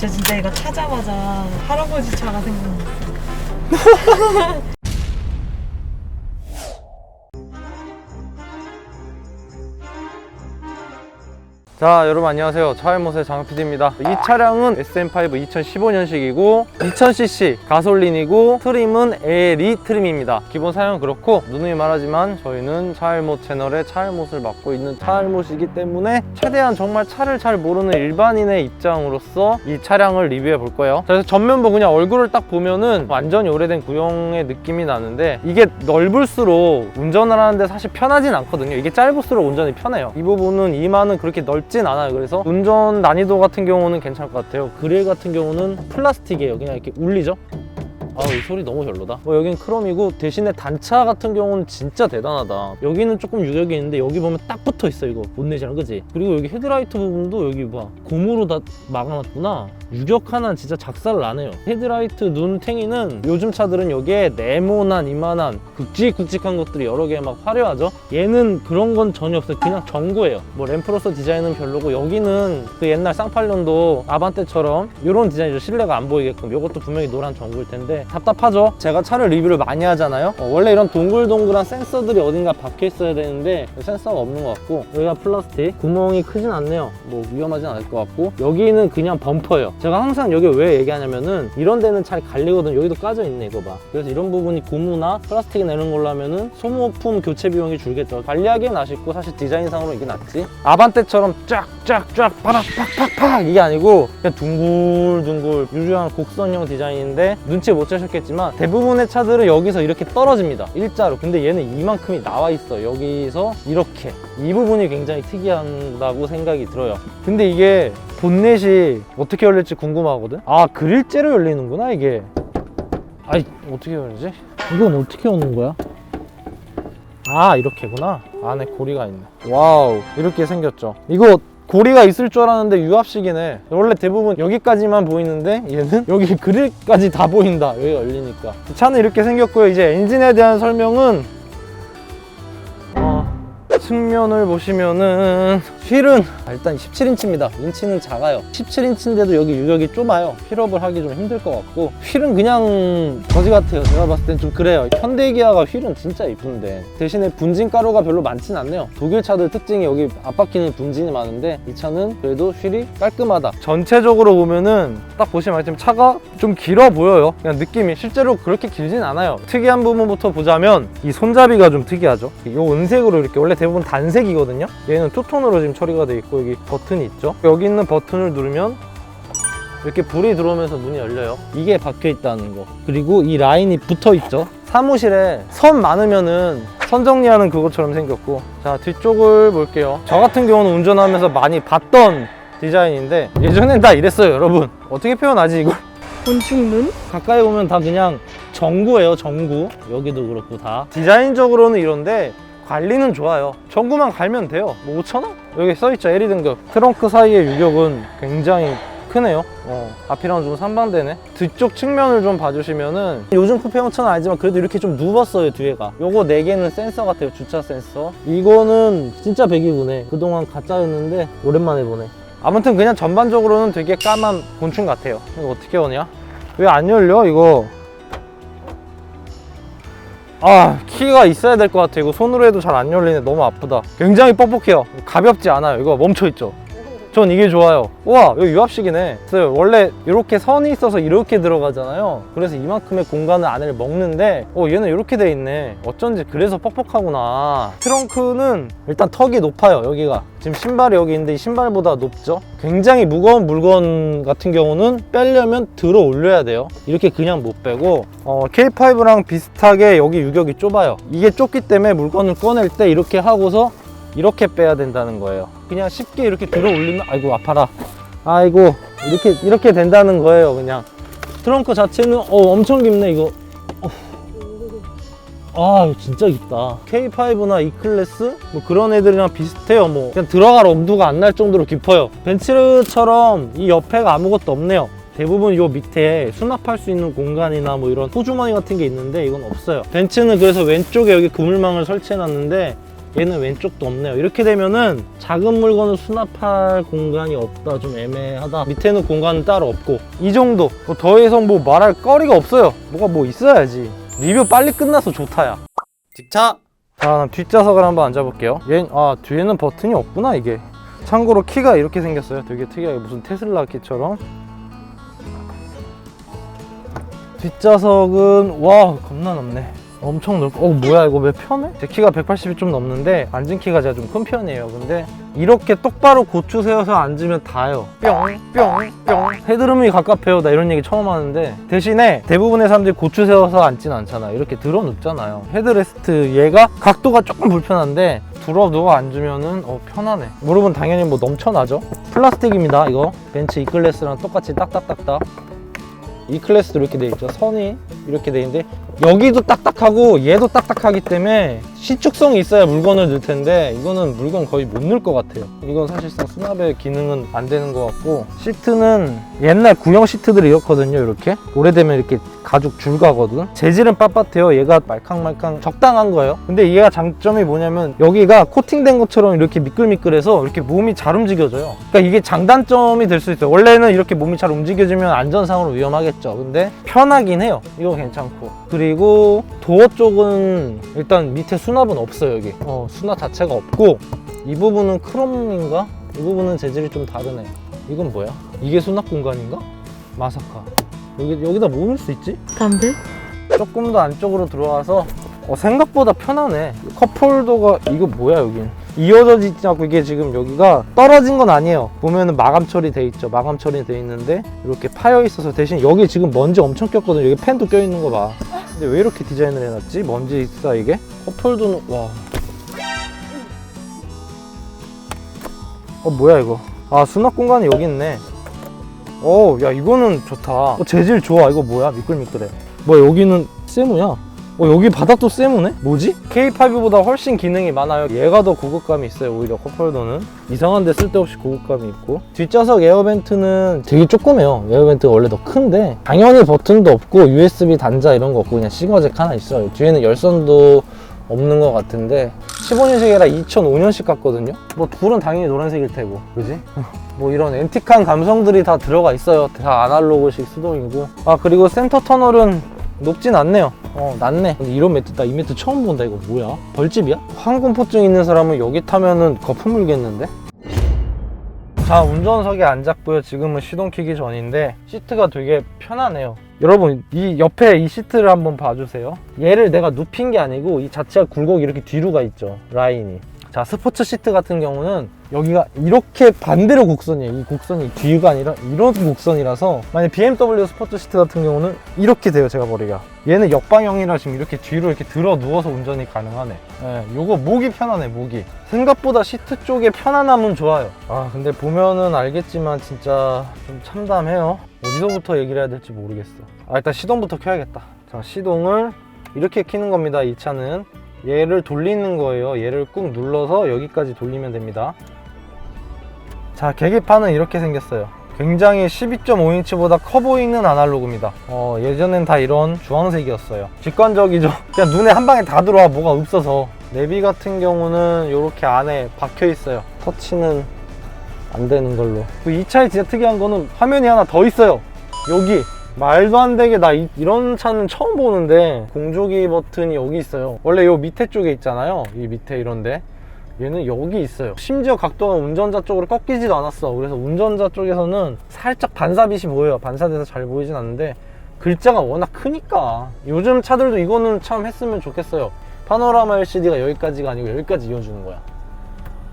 저 진짜 이거 타자마자 할아버지 차가 생각났 자 여러분 안녕하세요. 차일못의 장PD입니다. 이 차량은 SM5 2015년식이고 2000cc 가솔린이고 트림은 에리 트림입니다. 기본 사양은 그렇고 누누이 말하지만 저희는 차일못 채널의 차일못을 맡고 있는 차일못이기 때문에 최대한 정말 차를 잘 모르는 일반인의 입장으로서 이 차량을 리뷰해 볼 거예요. 자, 그래서 전면부 그냥 얼굴을 딱 보면은 완전히 오래된 구형의 느낌이 나는데 이게 넓을수록 운전을 하는데 사실 편하진 않거든요. 이게 짧을수록 운전이 편해요. 이 부분은 이마는 그렇게 넓진 않아요. 그래서 운전 난이도 같은 경우는 괜찮을 것 같아요. 그릴 같은 경우는 플라스틱이에요. 그냥 이렇게 울리죠 아우 이 소리 너무 별로다. 뭐 여긴 크롬이고 대신에 단차 같은 경우는 진짜 대단하다. 여기는 조금 유격이 있는데 여기 보면 딱 붙어 있어 이거. 본넷이랑 그지 그리고 여기 헤드라이트 부분도 여기 봐 고무로 다 막아놨구나. 유격 하나 진짜 작살 나네요. 헤드라이트 눈탱이는 요즘 차들은 여기에 네모난 이만한 굵직굵직한 것들이 여러 개 막 화려하죠? 얘는 그런 건 전혀 없어요. 그냥 정구예요. 뭐 램프로서 디자인은 별로고 여기는 그 옛날 쌍팔년도 아반떼처럼 이런 디자인이죠. 실내가 안 보이게끔. 이것도 분명히 노란 정구일 텐데 답답하죠? 제가 차를 리뷰를 많이 하잖아요? 어, 원래 이런 동글동글한 센서들이 어딘가 박혀 있어야 되는데 센서가 없는 것 같고 여기가 플라스틱. 구멍이 크진 않네요. 뭐 위험하진 않을 것 같고. 여기는 그냥 범퍼예요. 제가 항상 여기 왜 얘기하냐면은 이런 데는 잘 갈리거든. 여기도 까져 있네 이거 봐. 그래서 이런 부분이 고무나 플라스틱이 내는 걸로 하면은 소모품 교체 비용이 줄겠죠. 관리하기엔 아쉽고 사실 디자인상으로 이게 낫지. 아반떼처럼 쫙 쫙쫙 파락 팍팍팍. 이게 아니고 그냥 둥글둥글 유려한 곡선형 디자인인데 눈치 못 채셨겠지만 대부분의 차들은 여기서 이렇게 떨어집니다. 일자로. 근데 얘는 이만큼이 나와 있어. 여기서 이렇게. 이 부분이 굉장히 특이하다고 생각이 들어요. 근데 이게 본넷이 어떻게 열릴지 궁금하거든? 아 그릴째로 열리는구나 이게. 아이 어떻게 열리지? 이건 어떻게 오는 거야? 아 이렇게구나. 안에 고리가 있네. 와우. 이렇게 생겼죠. 이거 고리가 있을 줄 알았는데 유압식이네. 원래 대부분 여기까지만 보이는데 얘는? 여기 그릴까지 다 보인다. 여기 열리니까. 차는 이렇게 생겼고요. 이제 엔진에 대한 설명은 어, 측면을 보시면은 휠은 아, 일단 17인치입니다. 인치는 작아요. 17인치인데도 여기 유격이 좁아요. 휠업을 하기 좀 힘들 것 같고 휠은 그냥 거지 같아요. 제가 봤을 땐 좀 그래요. 현대 기아가 휠은 진짜 이쁜데. 대신에 분진 가루가 별로 많진 않네요. 독일 차들 특징이 여기 앞바퀴는 분진이 많은데 이 차는 그래도 휠이 깔끔하다. 전체적으로 보면은 딱 보시면 알지만 차가 좀 길어 보여요. 그냥 느낌이 실제로 그렇게 길진 않아요. 특이한 부분부터 보자면 이 손잡이가 좀 특이하죠. 이 은색으로 이렇게 원래 대부분 단색이거든요. 얘는 투톤으로 지금 처리가 돼 있고 여기 버튼이 있죠? 여기 있는 버튼을 누르면 이렇게 불이 들어오면서 문이 열려요. 이게 박혀 있다는 거. 그리고 이 라인이 붙어 있죠? 사무실에 선 많으면은 선 정리하는 그것처럼 생겼고. 자 뒤쪽을 볼게요. 저 같은 경우는 운전하면서 많이 봤던 디자인인데 예전엔 다 이랬어요 여러분. 어떻게 표현하지 이걸 곤충눈? 가까이 보면 다 그냥 정구예요 정구. 여기도 그렇고 다. 디자인적으로는 이런데 관리는 좋아요. 정구만 갈면 돼요. 뭐 5천원? 여기 써있죠. LE 등급. 트렁크 사이의 유격은 굉장히 크네요. 어, 앞이랑 좀 상반되네. 뒤쪽 측면을 좀 봐주시면은 요즘 쿠페 형차는 아니지만 그래도 이렇게 좀 누웠어요 뒤에가. 요거 4개는 센서 같아요. 주차 센서. 이거는 진짜 배기구네. 그동안 가짜였는데 오랜만에 보네. 아무튼 그냥 전반적으로는 되게 까만 곤충 같아요. 이거 어떻게 오냐? 왜 안 열려 이거 아 키가 있어야 될 것 같아. 이거 손으로 해도 잘 안 열리네. 너무 아프다. 굉장히 뻑뻑해요. 가볍지 않아요. 이거 멈춰있죠 전 이게 좋아요. 우와 여기 유압식이네. 그래서 원래 이렇게 선이 있어서 이렇게 들어가잖아요. 그래서 이만큼의 공간을 안을 먹는데 어 얘는 이렇게 돼 있네. 어쩐지 그래서 뻑뻑하구나. 트렁크는 일단 턱이 높아요 여기가. 지금 신발이 여기 있는데 이 신발보다 높죠? 굉장히 무거운 물건 같은 경우는 빼려면 들어 올려야 돼요. 이렇게 그냥 못 빼고 어, K5랑 비슷하게 여기 유격이 좁아요. 이게 좁기 때문에 물건을 꺼낼 때 이렇게 하고서 이렇게 빼야 된다는 거예요. 그냥 쉽게 이렇게 들어 올리면 아이고 아파라. 아이고 이렇게 이렇게 된다는 거예요. 그냥 트렁크 자체는 어 엄청 깊네 이거. 어. 아 진짜 깊다. K5나 E 클래스 뭐 그런 애들이랑 비슷해요. 뭐 그냥 들어갈 엄두가 안 날 정도로 깊어요. 벤츠처럼 이 옆에가 아무것도 없네요. 대부분 요 밑에 수납할 수 있는 공간이나 뭐 이런 소주머니 같은 게 있는데 이건 없어요. 벤츠는 그래서 왼쪽에 여기 그물망을 설치해 놨는데 얘는 왼쪽도 없네요. 이렇게 되면은 작은 물건을 수납할 공간이 없다. 좀 애매하다. 밑에는 공간은 따로 없고. 이 정도. 뭐더 이상 뭐 말할 거리가 없어요. 뭐가 뭐 있어야지. 리뷰 빨리 끝나서 좋다야. 직차 자 그럼 뒷좌석을 한번 앉아볼게요. 얘, 아 뒤에는 버튼이 없구나 이게. 참고로 키가 이렇게 생겼어요. 되게 특이하게 무슨 테슬라 키처럼. 뒷좌석은 와 겁나 넓네 엄청 넓고 어 뭐야 이거 왜 편해? 제 키가 180이 좀 넘는데 앉은 키가 제가 좀 큰 편이에요. 근데 이렇게 똑바로 고추 세워서 앉으면 닿아요. 뿅뿅뿅. 헤드룸이 가깝해요. 나 이런 얘기 처음 하는데 대신에 대부분의 사람들이 고추 세워서 앉진 않잖아요 이렇게 들어 눕잖아요. 헤드레스트 얘가 각도가 조금 불편한데 들어 누워 앉으면은 어 편하네. 무릎은 당연히 뭐 넘쳐나죠? 플라스틱입니다 이거. 벤츠 E클래스랑 똑같이 딱딱딱딱. 이 클래스도 이렇게 돼 있죠. 선이 이렇게 돼 있는데 여기도 딱딱하고 얘도 딱딱하기 때문에 시축성이 있어야 물건을 넣을 텐데 이거는 물건 거의 못 넣을 것 같아요. 이건 사실상 수납의 기능은 안 되는 것 같고 시트는 옛날 구형 시트들이 이렇거든요. 이렇게 오래되면 이렇게 가죽 줄 가거든. 재질은 빳빳해요. 얘가 말캉말캉 적당한 거예요. 근데 얘가 장점이 뭐냐면 여기가 코팅된 것처럼 이렇게 미끌미끌해서 이렇게 몸이 잘 움직여져요. 그러니까 이게 장단점이 될 수 있어요. 원래는 이렇게 몸이 잘 움직여지면 안전상으로 위험하겠죠. 근데 편하긴 해요. 이거 괜찮고. 그리고 도어 쪽은 일단 밑에 수납은 없어요. 여기. 어, 수납 자체가 없고 이 부분은 크롬인가? 이 부분은 재질이 좀 다르네. 이건 뭐야? 이게 수납 공간인가? 마사카. 여기 여기다 뭐 넣을 수 있지? 담배? 조금 더 안쪽으로 들어와서 어, 생각보다 편하네. 컵홀더가 이거 뭐야 여긴? 이어져 있지 않고 이게 지금 여기가 떨어진 건 아니에요. 보면은 마감 처리돼 있죠. 마감 처리돼 있는데 이렇게 파여 있어서 대신 여기 지금 먼지 엄청 꼈거든요. 여기 팬도 껴 있는 거 봐. 근데 왜 이렇게 디자인을 해놨지? 먼지 있어 이게? 컵홀더는 와. 어 뭐야 이거? 아 수납 공간이 여기 있네. 어, 야 이거는 좋다. 어, 재질 좋아. 이거 뭐야? 미끌미끌해. 뭐야 여기는 세무야. 어 여기 바닥도 세무네? 뭐지? K5보다 훨씬 기능이 많아요. 얘가 더 고급감이 있어요. 오히려 컵홀더는 이상한데 쓸데없이 고급감이 있고 뒷좌석 에어벤트는 되게 조그매요. 에어벤트가 원래 더 큰데 당연히 버튼도 없고 USB 단자 이런 거 없고 그냥 시거잭 하나 있어요. 뒤에는 열선도 없는 것 같은데 15년식이라 2005년식 같거든요. 뭐 불은 당연히 노란색일 테고, 그지? 뭐 이런 앤틱한 감성들이 다 들어가 있어요. 다 아날로그식 수동이고. 아 그리고 센터 터널은 높진 않네요. 어 낮네. 이런 매트 나 이 매트 처음 본다. 이거 뭐야? 벌집이야? 항공포증 있는 사람은 여기 타면은 거품 물겠는데? 자 운전석에 앉았고요 지금은 시동 키기 전인데 시트가 되게 편하네요 여러분 이 옆에 이 시트를 한번 봐주세요 얘를 내가 눕힌 게 아니고 이 자체가 굴곡이 이렇게 뒤로 가 있죠 라인이 자 스포츠 시트 같은 경우는 여기가 이렇게 반대로 곡선이에요. 이 곡선이 뒤가 아니라 이런 곡선이라서 만약 BMW 스포츠 시트 같은 경우는 이렇게 돼요 제가 머리가. 얘는 역방향이라 지금 이렇게 뒤로 이렇게 들어 누워서 운전이 가능하네. 예, 요거 목이 편하네 목이. 생각보다 시트 쪽에 편안함은 좋아요. 아 근데 보면은 알겠지만 진짜 좀 참담해요. 어디서부터 얘기를 해야 될지 모르겠어. 아 일단 시동부터 켜야겠다. 자 시동을 이렇게 키는 겁니다 이 차는. 얘를 돌리는 거예요. 얘를 꾹 눌러서 여기까지 돌리면 됩니다 자 계기판은 이렇게 생겼어요. 굉장히 12.5인치보다 커 보이는 아날로그입니다. 어, 예전엔 다 이런 주황색이었어요. 직관적이죠? 그냥 눈에 한 방에 다 들어와 뭐가 없어서. 내비 같은 경우는 이렇게 안에 박혀 있어요. 터치는 안 되는 걸로. 그이 차에 진짜 특이한 거는 화면이 하나 더 있어요. 여기. 말도 안 되게 나 이, 런 차는 처음 보는데 공조기 버튼이 여기 있어요. 원래 요 밑에 쪽에 있잖아요. 이 밑에 이런데 얘는 여기 있어요. 심지어 각도가 운전자 쪽으로 꺾이지도 않았어. 그래서 운전자 쪽에서는 살짝 반사빛이 보여요. 반사돼서 잘 보이진 않는데 글자가 워낙 크니까. 요즘 차들도 이거는 참 했으면 좋겠어요. 파노라마 LCD가 여기까지가 아니고 여기까지 이어주는 거야.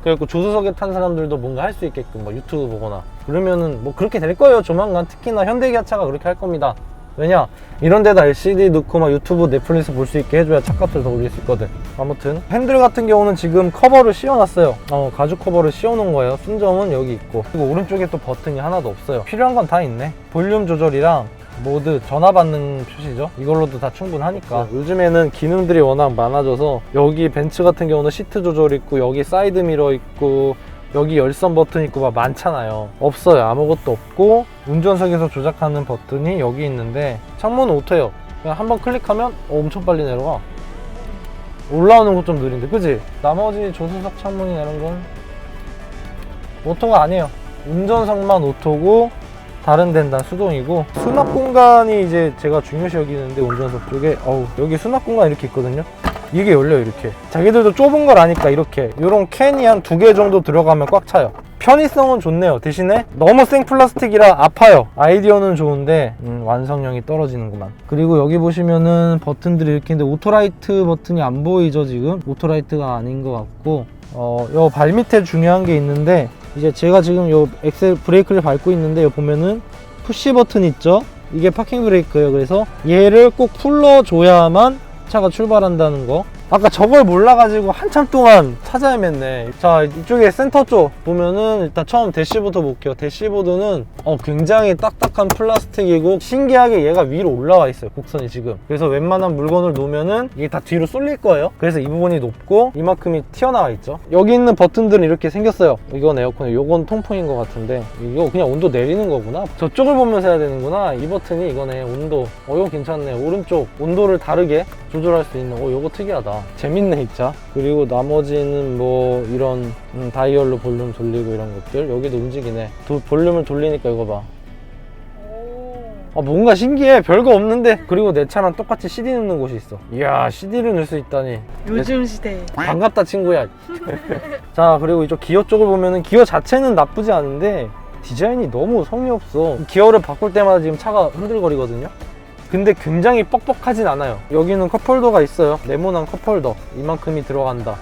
그래갖고 조수석에 탄 사람들도 뭔가 할 수 있게끔 뭐 유튜브 보거나 그러면은 뭐 그렇게 될 거예요. 조만간 특히나 현대기아차가 그렇게 할 겁니다 왜냐 이런 데다 LCD 넣고 막 유튜브 넷플릭스 볼 수 있게 해줘야 차값을 더 올릴 수 있거든. 아무튼 핸들 같은 경우는 지금 커버를 씌워놨어요. 어 가죽 커버를 씌워놓은 거예요. 순정은 여기 있고. 그리고 오른쪽에 또 버튼이 하나도 없어요. 필요한 건 다 있네. 볼륨 조절이랑 모드 전화 받는 표시죠. 이걸로도 다 충분하니까. 요즘에는 기능들이 워낙 많아져서 여기 벤츠 같은 경우는 시트 조절 있고 여기 사이드 미러 있고 여기 열선 버튼 있고 막 많잖아요. 없어요. 아무것도 없고 운전석에서 조작하는 버튼이 여기 있는데 창문은 오토예요. 그냥 한번 클릭하면 어, 엄청 빨리 내려가. 올라오는 거좀 느린데 그지? 나머지 조수석 창문이나 이런 건 오토가 아니에요. 운전석만 오토고 다른 데는 다 수동이고 수납 공간이 이제 제가 중요시 여기는데 운전석 쪽에 어우 여기 수납 공간 이렇게 있거든요 이게 열려요 이렇게. 자기들도 좁은 걸 아니까 이렇게. 이런 캔이 한 두 개 정도 들어가면 꽉 차요. 편의성은 좋네요. 대신에 너무 생 플라스틱이라 아파요. 아이디어는 좋은데 음, 완성력이 떨어지는구만. 그리고 여기 보시면은 버튼들이 이렇게 있는데 오토라이트 버튼이 안 보이죠 지금? 오토라이트가 아닌 것 같고. 어, 요 발 밑에 중요한 게 있는데 이제 제가 지금 요 엑셀 브레이크를 밟고 있는데 요 보면은 푸시 버튼 있죠? 이게 파킹 브레이크예요. 그래서 얘를 꼭 풀러줘야만 차가 출발한다는 거 아까 저걸 몰라가지고 한참 동안 찾아 헤맸네. 자 이쪽에 센터 쪽 보면은 일단 처음 대시부터 볼게요. 대시보드는 어, 굉장히 딱딱한 플라스틱이고 신기하게 얘가 위로 올라와 있어요 곡선이 지금. 그래서 웬만한 물건을 놓으면은 이게 다 뒤로 쏠릴 거예요. 그래서 이 부분이 높고 이만큼이 튀어나와 있죠. 여기 있는 버튼들은 이렇게 생겼어요. 이건 에어컨이고 이건 통풍인 것 같은데 이거 그냥 온도 내리는 거구나. 저쪽을 보면서 해야 되는구나. 이 버튼이 이거네 온도. 어 이거 괜찮네. 오른쪽 온도를 다르게 조절할 수 있는 어 이거 특이하다 재밌네 진짜 그리고 나머지는 뭐 이런 음, 다이얼로 볼륨 돌리고 이런 것들? 여기도 움직이네. 도- 볼륨을 돌리니까 이거 봐. 아, 뭔가 신기해. 별거 없는데. 그리고 내 차랑 똑같이 CD 넣는 곳이 있어. 이야 CD를 넣을 수 있다니. 요즘 시대에 반갑다 친구야. 자 그리고 이쪽 기어 쪽을 보면은 기어 자체는 나쁘지 않은데 디자인이 너무 성의 없어. 기어를 바꿀 때마다 지금 차가 흔들거리거든요 근데 굉장히 뻑뻑하진 않아요. 여기는 컵홀더가 있어요. 네모난 컵홀더. 이만큼이 들어간다.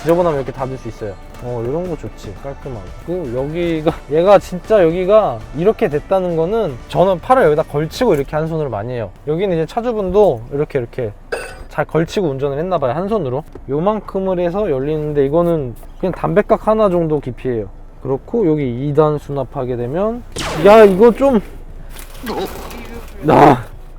지저분하면 이렇게 닫을 수 있어요. 어 이런 거 좋지. 깔끔하고. 그 여기가 얘가 진짜 여기가 이렇게 됐다는 거는 저는 팔을 여기다 걸치고 이렇게 한 손으로 많이 해요. 여기는 이제 차주분도 이렇게 이렇게 잘 걸치고 운전을 했나 봐요. 한 손으로. 요만큼을 해서 열리는데 이거는 그냥 담배깍 하나 정도 깊이에요. 그렇고 여기 2단 수납하게 되면 야 이거 좀나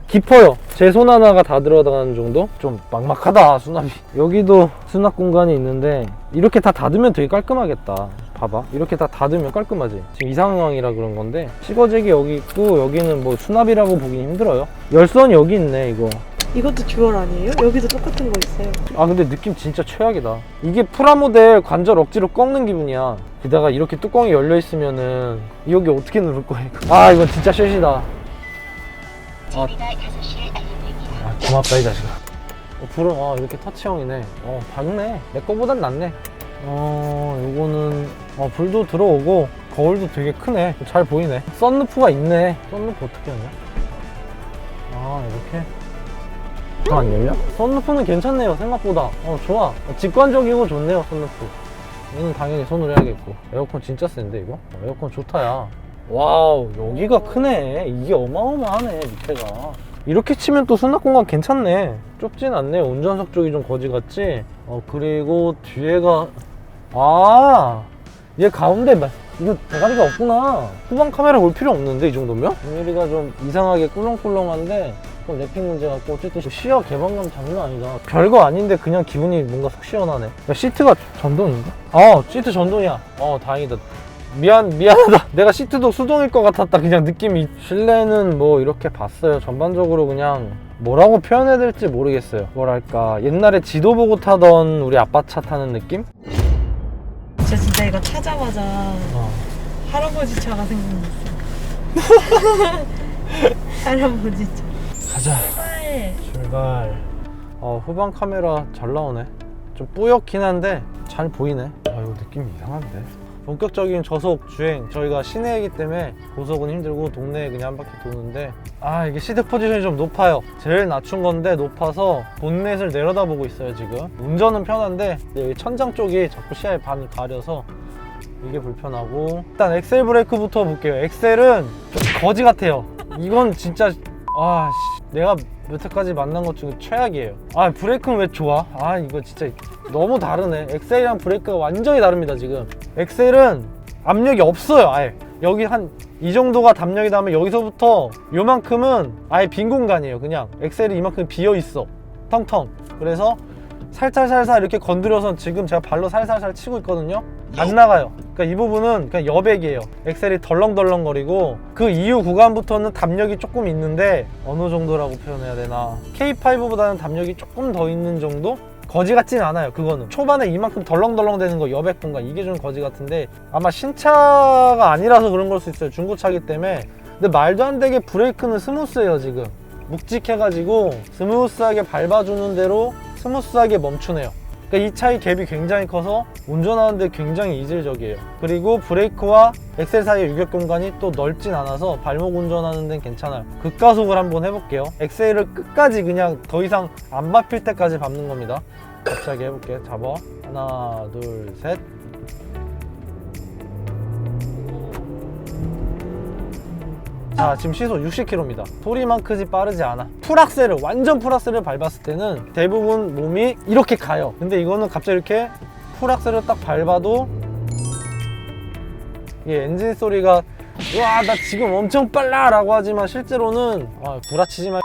깊어요. 제 손 하나가 다 들어가는 정도? 좀 막막하다 수납이. 여기도 수납 공간이 있는데 이렇게 다 닫으면 되게 깔끔하겠다. 봐봐. 이렇게 다 닫으면 깔끔하지. 지금 이 상황이라 그런 건데 식어제기 여기 있고 여기는 뭐 수납이라고 보기 힘들어요. 열선 여기 있네 이거. 이것도 듀얼 아니에요? 여기도 똑같은 거 있어요. 아 근데 느낌 진짜 최악이다. 이게 프라모델 관절 억지로 꺾는 기분이야. 게다가 이렇게 뚜껑이 열려 있으면은 여기 어떻게 누를 거야 이거? 아 이건 진짜 쉐시다 아, 아 고맙다 이 자식아. 어, 불은 아 이렇게 터치형이네. 어 밝네. 내 거보단 낫네. 어 요거는 어 불도 들어오고 거울도 되게 크네. 잘 보이네. 썬루프가 있네. 썬루프 어떻게 하냐? 아 이렇게? 더안 열려? 썬루프는 괜찮네요 생각보다. 어 좋아. 어, 직관적이고 좋네요 썬루프. 얘는 당연히 손으로 해야겠고. 에어컨 진짜 센데 이거? 어, 에어컨 좋다 야 와우 여기가 크네. 이게 어마어마하네 밑에가. 이렇게 치면 또 수납 공간 괜찮네. 좁진 않네. 운전석 쪽이 좀 거지 같지? 어 그리고 뒤에가 아 얘 가운데 마- 이거 대가리가 없구나. 후방 카메라 볼 필요 없는데 이 정도면? 유미리가 좀 이상하게 꿀렁꿀렁한데 그건 랩핑 문제 같고 어쨌든 시야 개방감 장난 아니다. 별거 아닌데 그냥 기분이 뭔가 속 시원하네. 야 시트가 전동인가? 아 시트 전동이야. 어 다행이다 미안 미안하다 내가 시트도 수동일 것 같았다 그냥 느낌이 실내는 뭐 이렇게 봤어요 전반적으로 그냥 뭐라고 표현해야 될지 모르겠어요 뭐랄까 옛날에 지도 보고 타던 우리 아빠 차 타는 느낌? 저 진짜 이거 타자마자 어. 할아버지 차가 생각났어. 할아버지 차. 가자 빨리. 출발 어 후방 카메라 잘 나오네 좀 뿌옇긴 한데 잘 보이네 아 이거 느낌이 이상한데 본격적인 저속 주행. 저희가 시내이기 때문에 고속은 힘들고 동네에 그냥 한 바퀴 도는데 아 이게 시트 포지션이 좀 높아요. 제일 낮춘 건데 높아서 본넷을 내려다보고 있어요 지금. 운전은 편한데 여기 천장 쪽이 자꾸 시야에 반을 가려서 이게 불편하고. 일단 엑셀 브레이크부터 볼게요. 엑셀은 좀 거지 같아요. 이건 진짜 아 씨, 내가 여태까지 만난 것 중에 최악이에요. 아 브레이크는 왜 좋아? 아 이거 진짜 너무 다르네. 엑셀이랑 브레이크가 완전히 다릅니다 지금. 엑셀은 압력이 없어요 아예. 여기 한 이 정도가 담력이 닿으면 여기서부터 요만큼은 아예 빈 공간이에요 그냥. 엑셀이 이만큼 비어 있어. 텅텅. 그래서 살살살살 이렇게 건드려서 지금 제가 발로 살살살 치고 있거든요. 안 나가요. 그러니까 이 부분은 그냥 여백이에요. 엑셀이 덜렁덜렁거리고 그 이후 구간부터는 담력이 조금 있는데 어느 정도라고 표현해야 되나? K5보다는 담력이 조금 더 있는 정도? 거지 같진 않아요 그거는. 초반에 이만큼 덜렁덜렁 되는 거 여백 공간 이게 좀 거지 같은데 아마 신차가 아니라서 그런 걸 수 있어요 중고차기 때문에. 근데 말도 안 되게 브레이크는 스무스해요 지금. 묵직해가지고 스무스하게 밟아주는 대로 스무스하게 멈추네요 그러니까 이 차의 갭이 굉장히 커서 운전하는데 굉장히 이질적이에요. 그리고 브레이크와 엑셀 사이의 유격 공간이 또 넓진 않아서 발목 운전하는 데는 괜찮아요. 극가속을 한번 해볼게요. 엑셀을 끝까지 그냥 더 이상 안 밟힐 때까지 밟는 겁니다. 갑자기 해볼게요. 잡아. 하나 둘셋 자 지금 시속 60km입니다 소리만 크지 빠르지 않아. 풀악셀을 완전 풀악셀을 밟았을 때는 대부분 몸이 이렇게 가요. 근데 이거는 갑자기 이렇게 풀악셀을 딱 밟아도 이 엔진 소리가 와 나 지금 엄청 빨라. 라고 하지만 실제로는 아, 구라치지 마.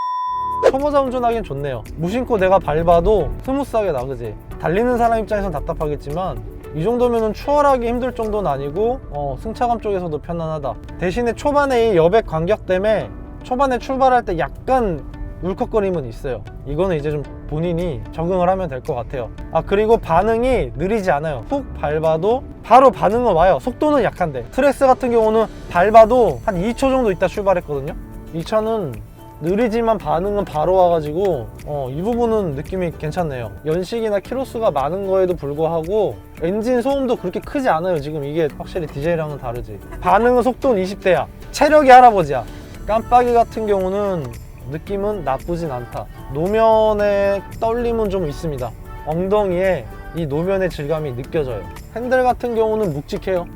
초보자 운전하기엔 좋네요. 무심코 내가 밟아도 스무스하게 나그지. 달리는 사람 입장에선 답답하겠지만 이 정도면은 추월하기 힘들 정도는 아니고 어, 승차감 쪽에서도 편안하다. 대신에 초반에 이 여백 간격 때문에 초반에 출발할 때 약간 울컥거림은 있어요. 이거는 이제 좀 본인이 적응을 하면 될 것 같아요. 아 그리고 반응이 느리지 않아요. 훅 밟아도 바로 반응은 와요. 속도는 약한데. 트레스 같은 경우는 밟아도 한 2초 정도 있다 출발했거든요. 이 차는 느리지만 반응은 바로 와가지고 어, 이 부분은 느낌이 괜찮네요. 연식이나 키로수가 많은 거에도 불구하고 엔진 소음도 그렇게 크지 않아요. 지금 이게 확실히 디젤이랑은 다르지. 반응은 속도는 20대야. 체력이 할아버지야. 깜빡이 같은 경우는 느낌은 나쁘진 않다. 노면에 떨림은 좀 있습니다. 엉덩이에 이 노면의 질감이 느껴져요. 핸들 같은 경우는 묵직해요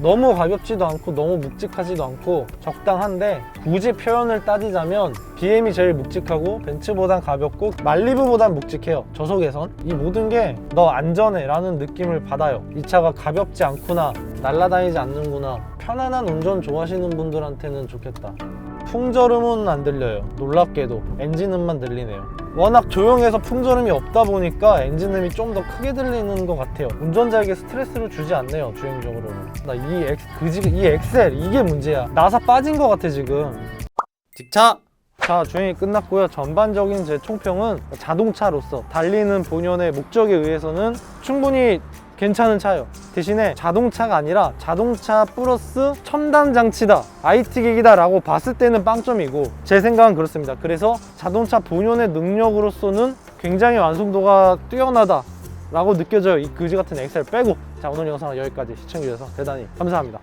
너무 가볍지도 않고 너무 묵직하지도 않고 적당한데 굳이 표현을 따지자면 BM이 제일 묵직하고 벤츠보단 가볍고 말리부보단 묵직해요. 저속에선. 이 모든 게 너 안전해 라는 느낌을 받아요. 이 차가 가볍지 않구나 날아다니지 않는구나 편안한 운전 좋아하시는 분들한테는 좋겠다 풍절음은 안 들려요. 놀랍게도 엔진음만 들리네요. 워낙 조용해서 풍절음이 없다 보니까 엔진음이 좀 더 크게 들리는 것 같아요. 운전자에게 스트레스를 주지 않네요 주행적으로는. 나이 엑, 그지, 이 엑셀 이게 문제야. 나사 빠진 것 같아 지금. 직차 자 주행이 끝났고요. 전반적인 제 총평은 자동차로서 달리는 본연의 목적에 의해서는 충분히 괜찮은 차예요 대신에 자동차가 아니라 자동차 플러스 첨단 장치다. IT 기기다 라고 봤을 때는 빵점이고 제 생각은 그렇습니다. 그래서 자동차 본연의 능력으로서는 굉장히 완성도가 뛰어나다 라고 느껴져요. 이 그지 같은 엑셀 빼고. 자 오늘 영상은 여기까지 시청해주셔서 대단히 감사합니다